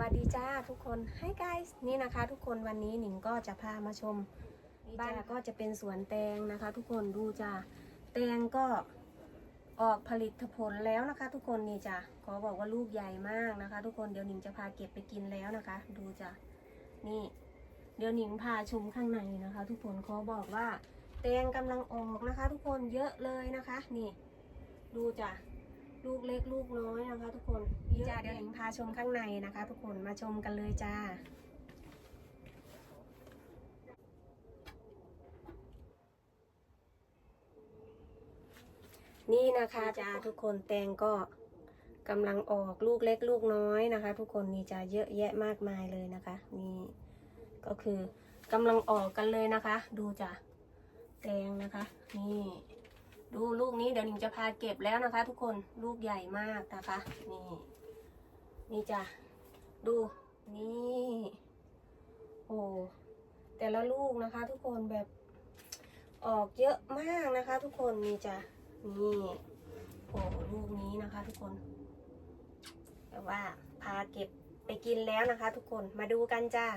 วัสดีจ้าทุกคน Hi guys นี่นะคะ ทุกคนวันนี้หนิงก็จะพามาชม บ้านก็จะเป็นสวนแตงนะคะ ทุกคนดูจ้าแตงก็ออกผลิตผลแล้วนะคะ ทุกคนนี่จ้ะขอบอกว่าลูกใหญ่มากนะคะ ทุกคนเดี๋ยวหนิงจะพาเก็บไปกินแล้วนะคะ ดูจ้ะนี่ เดี๋ยวหนิงพาชมข้างในนะคะ ทุกคนขอบอกว่า แตงกำลังออกนะคะ ทุกคนเยอะเลยนะคะ นี่ ดูจ้ะ ลูกเล็กลูกน้อยนะคะ ทุกคนนี่จ้าเดี๋ยวหนิงพาชมข้างในนะคะ ทุกคนมาชมกันเลยจ้านี่นะคะจ้าทุกคนแตงก็กำลังออกลูกเล็กลูกน้อยนะคะ ทุกคนนี่จะเยอะแยะมากมายเลยนะคะนี่ก็คือกำลังออกกันเลยนะคะ ดูจ้ะแตงนะคะนี่ดู ลูกนี้เดี๋ยวหนิงจะพาเก็บแล้วนะคะ ทุกคนลูกใหญ่มากนะคะ นี่ นี่จ้ะดูนี่โอ้แต่ละลูกนะคะ ทุกคนแบบออกเยอะมากนะคะ ทุกคนนี่จ้ะนี่โอ้ลูกนี้นะคะ ทุกคนแต่ว่าพาเก็บไปกินแล้วนะคะ ทุกคนมาดูกันจ้า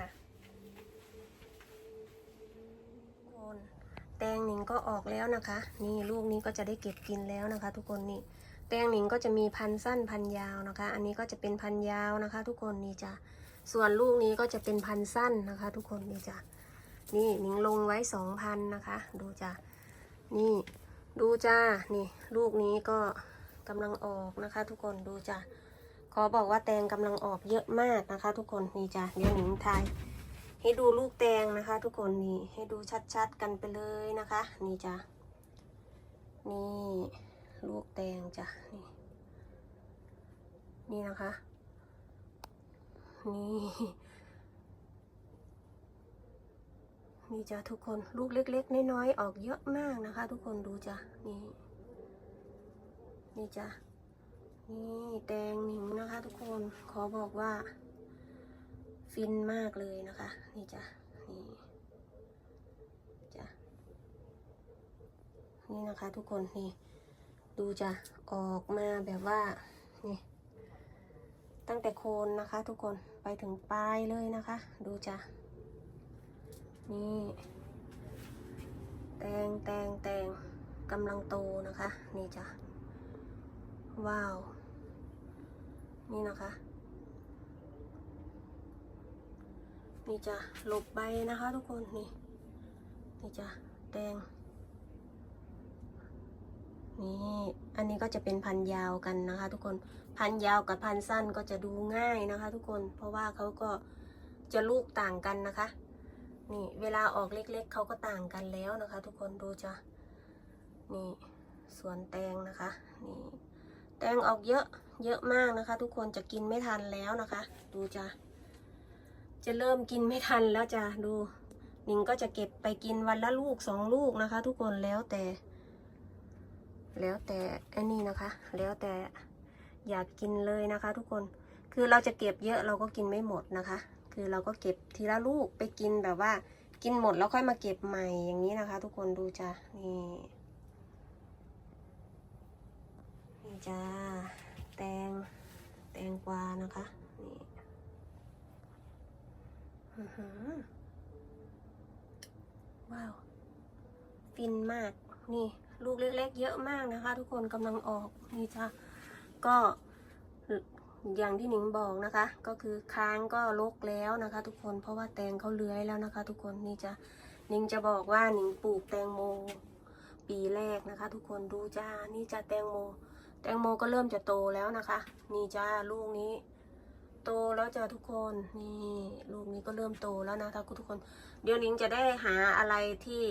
ทุกคนแต งหนิงก็ออกแล้วนะคะ นี่ลูกนี้ก็จะได้เก็บกินแล้วนะคะ ทุกคนนี่ แตงหนิงก็จะมีพันสั้นพันยาวนะคะ อันนี้ก็จะเป็นพันยาวนะคะ ทุกคนนี่จ้ะส่วนลูกนี้ก็จะเป็นพันสั้นนะคะ ทุกคนนี่จ้ะนี่หนิงลงไว้สองพันนะคะ ดูจ้ะนี่ดูจ้านี่ ลูกนี้ก็กำลังออกนะคะ ทุกคนดูจ้ะขอบอกว่าแตงกำลังออกเยอะมากนะคะ ทุกคนนี่จ้ะเดี๋ยวหนิงทาย ให้ดูลูกแตงนะคะ ทุกคนนี่ให้ดูชัดๆกันไปเลยนะคะ นี่จ้ะนี่ลูกแตงจ้ะนี่นี่นะคะนี่นี่จ้ะทุกคนลูกเล็ก ๆ น้อยๆออกเยอะมากนะคะ ทุกคนดูจ้ะนี่นี่จ้ะนี่แตงหนิงนะคะ ทุกคนขอบอกว่า ฟินมากเลยนะคะ นี่จ้ะนี่จ้ะนี่นะคะทุกคนนี่ดูจ้ะออกมาแบบว่านี่ตั้งแต่โคนนะคะทุกคนไปถึงปลายเลยนะคะ ดูจ้ะนี่แตงแตงแตงกำลังโตนะคะ นี่จ้ะว้าว นี่นะคะ นี่จ้ะหลบใบนะคะทุกคนนี่นี่จ้ะแตงนี่อันนี้ก็จะเป็นพันยาวกันนะคะ ทุกคนพันยาวกับพันสั้นก็จะดูง่ายนะคะ ทุกคนเพราะว่าเขาก็จะลูกต่างกันนะคะ นี่เวลาออกเล็กๆเขาก็ต่างกันแล้วนะคะ ทุกคนดูจ้ะนี่สวนแตงนะคะนี่แตงออกเยอะเยอะมากนะคะ ทุกคนจะกินไม่ทันแล้วนะคะ ดูจ้ะ จะเริ่มกินไม่ทันแล้วจ้ะดูหนิงก็จะเก็บไปกินวันละลูกสองลูกนะคะ ทุกคนแล้วแต่ แล้วแต่อันนี้นะคะ แล้วแต่อยากกินเลยนะคะ ทุกคนคือเราจะเก็บเยอะเราก็กินไม่หมดนะคะ คือเราก็เก็บทีละลูกไปกินแบบว่า กินหมดแล้วค่อยมาเก็บใหม่อย่างนี้นะคะ ทุกคนดูจ้ะนี่นี่จ้าแตงแตงกวานะคะนี่ ว้าว ฟินมาก นี่ ลูกเล็กๆ เยอะมากนะคะ ทุกคนกำลังออก นี่จ้ะ ก็อย่างที่หนิงบอกนะคะ ก็คือค้างก็ลกแล้วนะคะ ทุกคน เพราะว่าแตงเขาเลื้อยแล้วนะคะ ทุกคน นี่จ้ะหนิงจะบอกว่าหนิงปลูกแตงโมปีแรกนะคะ ทุกคน ดูจ้า นี่จ้ะแตงโม แตงโมก็เริ่มจะโตแล้วนะคะ นี่จ้าลูกนี้ โตแล้วจ้ะทุกคนนี่ลูกนี้ก็เริ่มโตแล้วนะคะทุกคน เดี๋ยวหนิงจะได้หาอะไรที่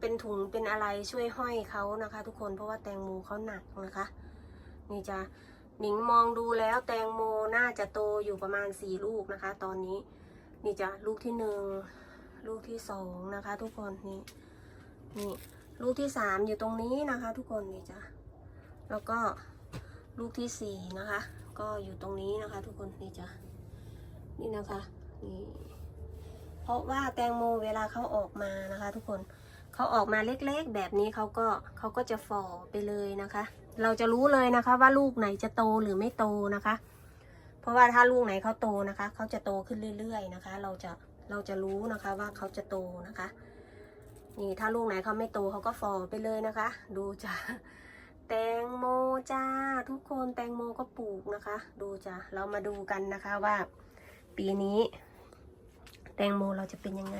เป็นถุงเป็นอะไรช่วยห้อยเขานะคะ ทุกคนเพราะว่าแตงโมเขาหนักนะคะ นี่จะหนิงมองดูแล้วแตงโมน่าจะโตอยู่ประมาณสี่ลูกนะคะ ตอนนี้นี่จะลูกที่หนึ่งลูกที่สองนะคะ ทุกคนนี่นี่ลูกที่สามอยู่ตรงนี้นะคะ ทุกคนนี่จ้ะแล้วก็ลูกที่สี่นะคะ ก็อยู่ตรงนี้นะคะ ทุกคนนี่จ้ะนี่นะคะนี่เพราะว่าแตงโมเวลาเขาออกมานะคะ ทุกคนเขาออกมาเล็กๆ แบบนี้เขาก็เขาก็จะฝ่อไปเลยนะคะ เราจะรู้เลยนะคะ ว่าลูกไหนจะโตหรือไม่โตนะคะ เพราะว่าถ้าลูกไหนเขาโตนะคะเขาจะโตขึ้นเรื่อย ๆ นะคะ เราจะเราจะรู้นะคะว่าเขาจะโตนะคะ นี่ถ้าลูกไหนเขาไม่โตเขาก็ฟอไปเลยนะคะ ดูจ้ะ แตงโมจ้า ทุกคนแตงโมก็ปลูกนะคะ ดูจ้ะเรามาดูกันนะคะว่า ปีนี้ แตงโมเราจะเป็นยังไง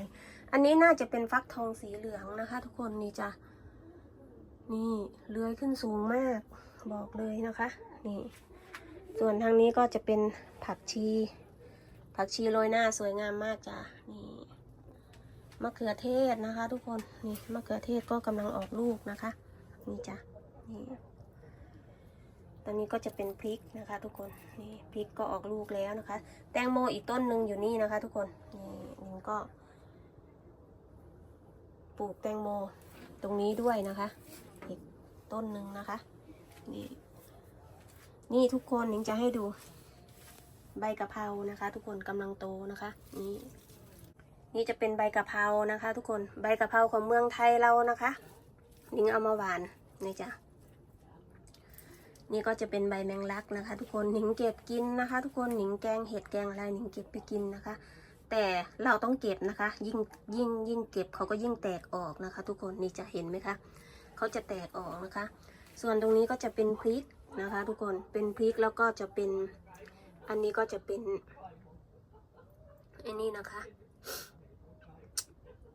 อันนี้น่าจะเป็นฟักทองสีเหลืองนะคะ ทุกคนนี่จ้ะนี่เลื้อยขึ้นสูงมากบอกเลยนะคะ นี่ ส่วนทางนี้ก็จะเป็นผักชี ผักชีโรยหน้าสวยงามมากจ้ะนี่มะเขือเทศนะคะ ทุกคนนี่มะเขือเทศก็กำลังออกลูกนะคะ นี่จ้ะ นี่ตอนนี้ก็จะเป็นพริกนะคะ ทุกคนนี่พริกก็ออกลูกแล้วนะคะ แตงโมอีกต้นหนึ่งอยู่นี่นะคะ ทุกคนนี่นี่ก็ ปลูกแตงโมตรงนี้ด้วยนะคะ อีกต้นหนึ่งนะคะนี่นี่ทุกคนหนิงจะให้ดูใบกะเพรานะคะ ทุกคนกำลังโตนะคะนี่นี่จะเป็นใบกะเพรานะคะ ทุกคนใบกะเพราของเมืองไทยเรานะคะหนิงเอามาหวานนี่จ้ะ นี่ก็จะเป็นใบแมงลักนะคะ ทุกคนหนิงเก็บกินนะคะ ทุกคนหนิงแกงเห็ดแกงอะไรหนิงเก็บไปกินนะคะ แต่เราต้องเก็บนะคะ ยิ่งยิ่งยิ่งเก็บเขาก็ยิ่งแตกออกนะคะ ทุกคนนี่จะเห็นไหมคะเขาจะแตกออกนะคะ ส่วนตรงนี้ก็จะเป็นพริกนะคะ ทุกคนเป็นพริกแล้วก็จะเป็นอันนี้ก็จะเป็นอันนี้นะคะ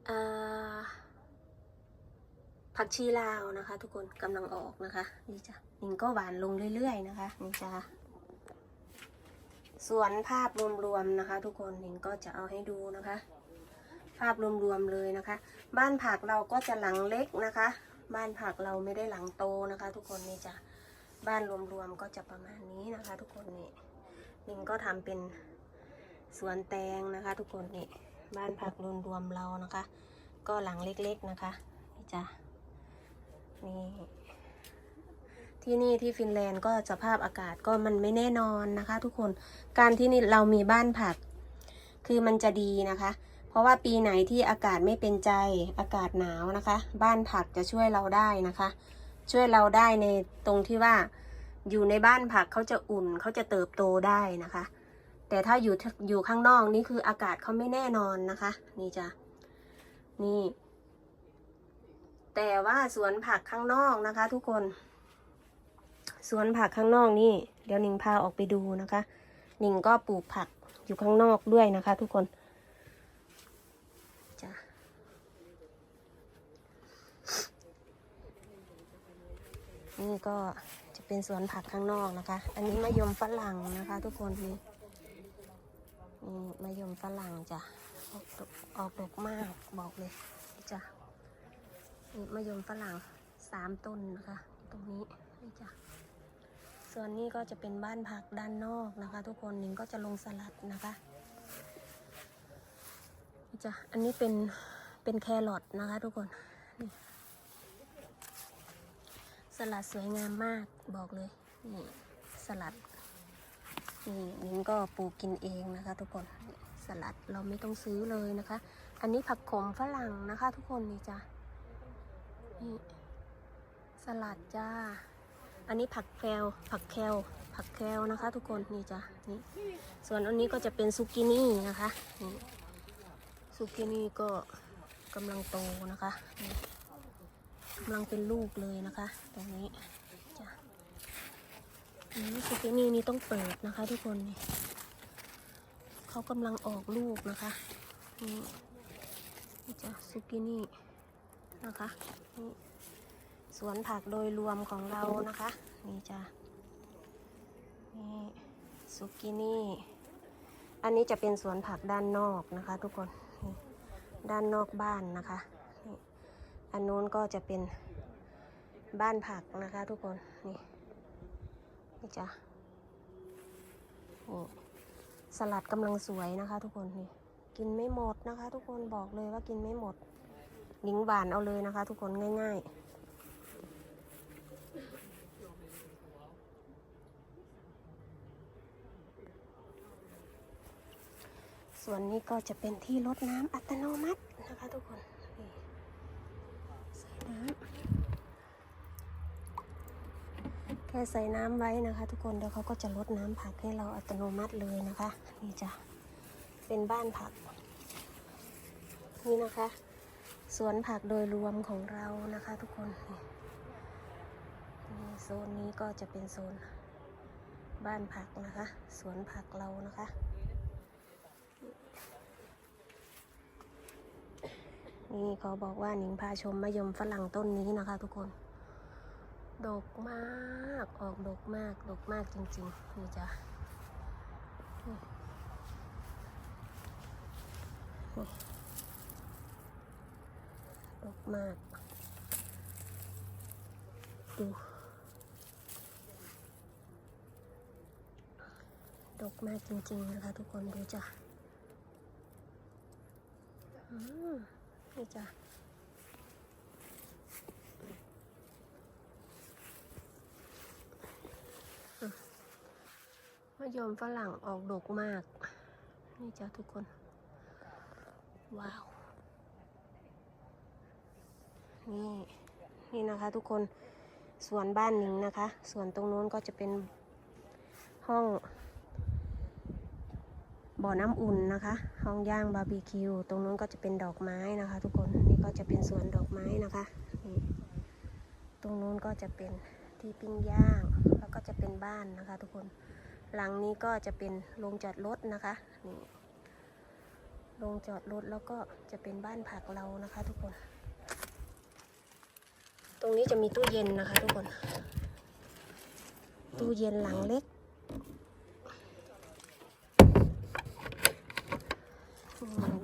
อ่า ผักชีลาวนะคะ ทุกคนกำลังออกนะคะ นี่จ้ะนิงก็หวานลงเรื่อยๆนะคะนี่จ้ะส่วนภาพรวมๆนะคะ ทุกคนนิงก็จะเอาให้ดูนะคะ ภาพรวมๆเลยนะคะ บ้านผักเราก็จะหลังเล็กนะคะ บ้านผักเราไม่ได้หลังโตนะคะ ทุกคนนี่จ้ะบ้านรวมๆก็จะประมาณนี้นะคะ ทุกคนนี่นิงก็ทำเป็นสวนแตงนะคะ ทุกคนนี่บ้านผักรวมๆเรานะคะ ก็หลังเล็กๆนะคะนี่จ้ะ นี่ ที่นี่ที่ฟินแลนด์ก็สภาพอากาศก็มันไม่แน่นอนนะคะ ทุกคน การที่นี่เรามีบ้านผัก คือมันจะดีนะคะ เพราะว่าปีไหนที่อากาศไม่เป็นใจ อากาศหนาวนะคะ บ้านผักจะช่วยเราได้นะคะ ช่วยเราได้ในตรงที่ว่าอยู่ในบ้านผักเขาจะอุ่นเขาจะเติบโตได้นะคะ แต่ถ้าอยู่อยู่ข้างนอกนี่คืออากาศเขาไม่แน่นอนนะคะ นี่จ้ะนี่ แต่ว่าสวนผักข้างนอกนะคะ ทุกคน สวนผักข้างนอกนี่ เดี๋ยวหนิงพาออกไปดูนะคะ หนิงก็ปลูกผักอยู่ข้างนอกด้วยนะคะ ทุกคนจ้ะนี่ก็จะเป็นสวนผักข้างนอกนะคะ อันนี้มะยมฝรั่งนะคะ ทุกคนนี่นี่มะยมฝรั่งจ้ะออกดอกออกดอกมากบอกเลย นี่มะยมฝรั่งสามต้นนะคะ ตรงนี้นี่จ้ะส่วนนี้ก็จะเป็นบ้านพักด้านนอกนะคะ ทุกคนหนิงก็จะลงสลัดนะคะนี่จ้ะอันนี้เป็นเป็นแครอทนะคะ ทุกคนนี่สลัดสวยงามมากบอกเลยนี่สลัดนี่หนิงก็ปลูกกินเองนะคะ ทุกคนสลัดเราไม่ต้องซื้อเลยนะคะ อันนี้ผักขมฝรั่งนะคะ ทุกคนนี่จ้ะ นี่สลัดจ้า อันนี้ผักแคลผักแคลผักแคลนะคะ ทุกคนนี่จ้ะนี่ส่วนอันนี้ก็จะเป็นซุกินี่นะคะนี่ซุกินี่ก็กำลังโตนะคะกำลังเป็นลูกเลยนะคะ ตรงนี้จ้ะนี่ซุกินี่นี่ต้องเปิดนะคะ ทุกคนนี่เขากำลังออกลูกนะคะนี่จ้ะซุกินี่นะคะ สวนผักโดยรวมของเรานะคะ นี่จ้ะนี่ซุกินี่ อันนี้จะเป็นสวนผักด้านนอกนะคะ ทุกคนนด้านนอกบ้านนะคะ อันนู้นก็จะเป็นบ้านผักนะคะ ทุกคน นี่ นี่จ้ะนี่สลัดกำลังสวยนะคะ ทุกคน นี่ กินไม่หมดนะคะ ทุกคนบอกเลยว่ากินไม่หมด หนิงหวานเอาเลยนะคะ ทุกคนง่าย ๆส่วนนี้ก็จะเป็นที่รดน้ำอัตโนมัตินะคะทุกคนใส่น้ำแค่ใส่น้ำไว้นะคะ ทุกคนเดี๋ยวเขาก็จะลดน้ำผักให้เราอัตโนมัติเลยนะคะ นี่จะเป็นบ้านผัก นี่นะคะ สวนผักโดยรวมของเรานะคะทุกคนนี่โซนนี้ก็จะเป็นโซนบ้านผักนะคะ สวนผักเรานะคะนี่เขาบอกว่าหนิงพาชมมะยมฝรั่งต้นนี้นะคะ ทุกคน ดกมากออกดกมากดกมากจริงๆนี่จ้ะนี่ มากดูดกมากจริงๆนะคะ ทุกคนดูจ้ะอืมนี่จ้ะมะยมฝรั่งออกดกมาก นี่จ้ะทุกคน ว้าว นี่นี่นะคะ ทุกคนสวนบ้านหนิงนะคะ ส่วนตรงนู้นก็จะเป็นห้องบ่อน้ำอุ่นนะคะ ห้องย่างบาร์บีคิวตรงนู้นก็จะเป็นดอกไม้นะคะ ทุกคนนี่ก็จะเป็นสวนดอกไม้นะคะนี่ตรงนู้นก็จะเป็นที่ปิ้งย่างแล้วก็จะเป็นบ้านนะคะ ทุกคนหลังนี้ก็จะเป็นโรงจอดรถนะคะนี่โรงจอดรถแล้วก็จะเป็นบ้านผักเรานะคะ ทุกคน ตรงนี้จะมีตู้เย็นนะคะทุกคน ตู้เย็นหลังเล็ก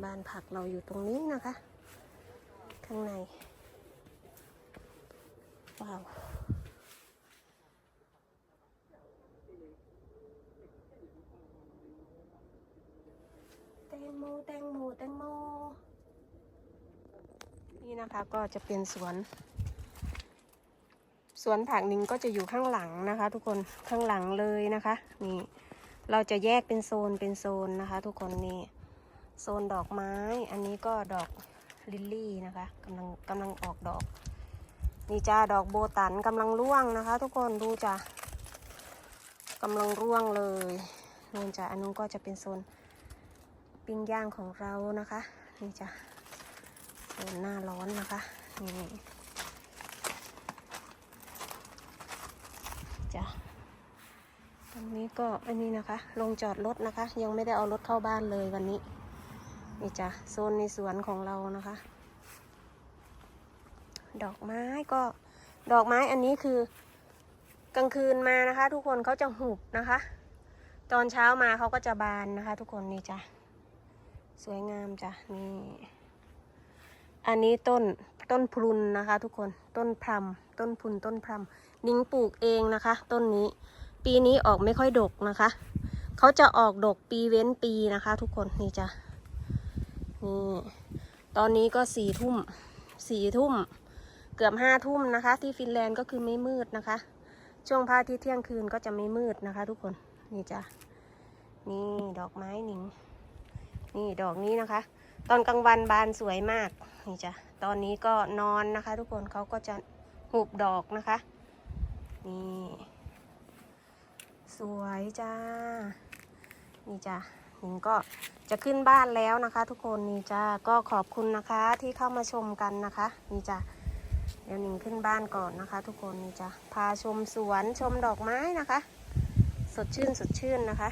บ้านผักเราอยู่ตรงนี้นะคะ ข้างใน ว้าวแตงโมแตงโมแตงโมนี่นะคะก็จะเป็นสวน สวนผักนิงก็จะอยู่ข้างหลังนะคะ ทุกคนข้างหลังเลยนะคะ นี่เราจะแยกเป็นโซนเป็นโซนนะคะ ทุกคนนี่โซนดอกไม้ อันนี้ก็ดอกลิลลี่นะคะกำลังกำลังออกดอกนี่จ้าดอกโบตันกำลังร่วงนะคะ ทุกคนดูจ้ะกำลังร่วงเลยนู่นจ้ะอันนู้นก็จะเป็นโซนปิ้งย่างของเรานะคะ นี่จ้ะโซนหน้าร้อนนะคะนี่ จ้ะตรงนี้ก็อันนี้นะคะ ลงจอดรถนะคะ ยังไม่ได้เอารถเข้าบ้านเลยวันนี้นี่จ้ะโซนในสวนของเรานะคะ ดอกไม้ก็ดอกไม้อันนี้คือกลางคืนมานะคะ ทุกคนเขาจะหุบนะคะ ตอนเช้ามาเขาก็จะบานนะคะ ทุกคนนี่จ้ะสวยงามจ้ะนี่ อันนี้ต้นต้นพลุนนะคะ ทุกคนต้นพรำต้นพลุนต้นพรำนิ้งปลูกเองนะคะ ต้นนี้ ปีนี้ออกไม่ค่อยดกนะคะ เขาจะออกดกปีเว้นปีนะคะ ทุกคนนี่จ้ะนี่ตอนนี้ก็สี่ทุ่มสี่ทุ่มเกือบห้าทุ่มนะคะ ที่ฟินแลนด์ก็คือไม่มืดนะคะ ช่วงพระอาทิตย์เที่ยงคืนก็จะไม่มืดนะคะ ทุกคนนี่จ้ะนี่ดอกไม้หนิง นี่ดอกนี้นะคะ ตอนกลางวันบานสวยมากนี่จ้ะตอนนี้ก็นอนนะคะ ทุกคนเขาก็จะหุบดอกนะคะ นี่สวยจ้า นี่จ้ะหนิงก็จะขึ้นบ้านแล้วนะคะ ทุกคนนี่จ้าก็ขอบคุณนะคะที่เข้ามาชมกันนะคะ นี่จ้ะเดี๋ยวหนิงขึ้นบ้านก่อนนะคะ ทุกคนนี่จ้ะพาชมสวนชมดอกไม้นะคะ สดชื่นสดชื่นนะคะ